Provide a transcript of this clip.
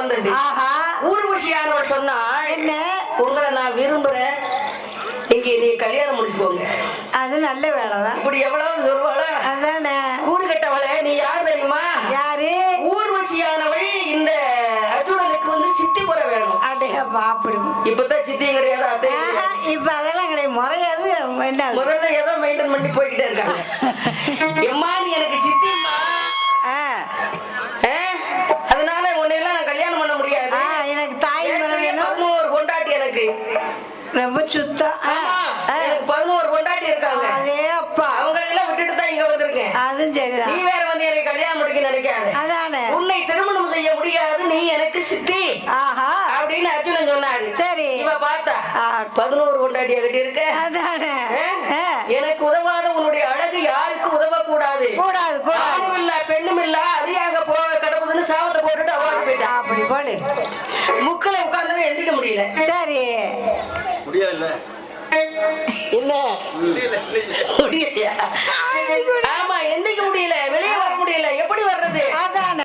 தான் வந்தது ஆஹா ஊர்வசியானவள் சொன்னாள் என்ன? உங்களை நான் விரும்புறேன். இங்க நீ கல்யாணம் முடிச்சுக்கோங்க. அது நல்ல வேலைதான். இப்படி எவ்வளவு சொல்லுவாளா? அதானே. கூறு கட்டவளே நீ யார் தெரியுமா? யாரு? ஊர்வசியானவள் இந்த அர்ஜுனனுக்கு வந்து சித்தி முறை வேணும். அடையப்பா அப்படி இப்பதான் சித்தியும் கிடையாது கிடையாது. இப்ப அதெல்லாம் கிடையாது. முறையாது முதல்ல ஏதோ மெயின்டைன் பண்ணி போய்கிட்டே இருக்காங்க. ரொம்ப சுத்தம் பதினோரு பொண்டாட்டி இருக்காங்க. அதே அப்பா. அவங்களெல்லாம் விட்டுட்டு தான் இங்க வந்திருக்கேன். நீ சரிதான். வேற வந்து எனக்கு கல்யாணம் முடிக்க நினைக்காத. அதானே. உன்னை திருமணம் செய்ய முடியாது நீ எனக்கு சித்தி. ஆஹா. அப்படின்னு அர்ஜுனன் சொன்னாரு. சரி. இவ பார்த்தா. பதினோரு பொண்டாட்டியா கட்டி இருக்க. அதானே. எனக்கு உதவாத உன்னுடைய அழகு யாருக்கு உதவக்கூடாது? கூடாது கூடாது. ஆணும் இல்ல பெண்ணும் இல்ல அதியாக போக கடவுதுன்னு சாபத்தை போட்டுட்டு அவாடு போயிட்டான் அப்படி போடு. முக்கில உட்கார்ந்து எழுதிக்க முடியல. சரி. முடியாது இல்ல. என்ன முடியலையா?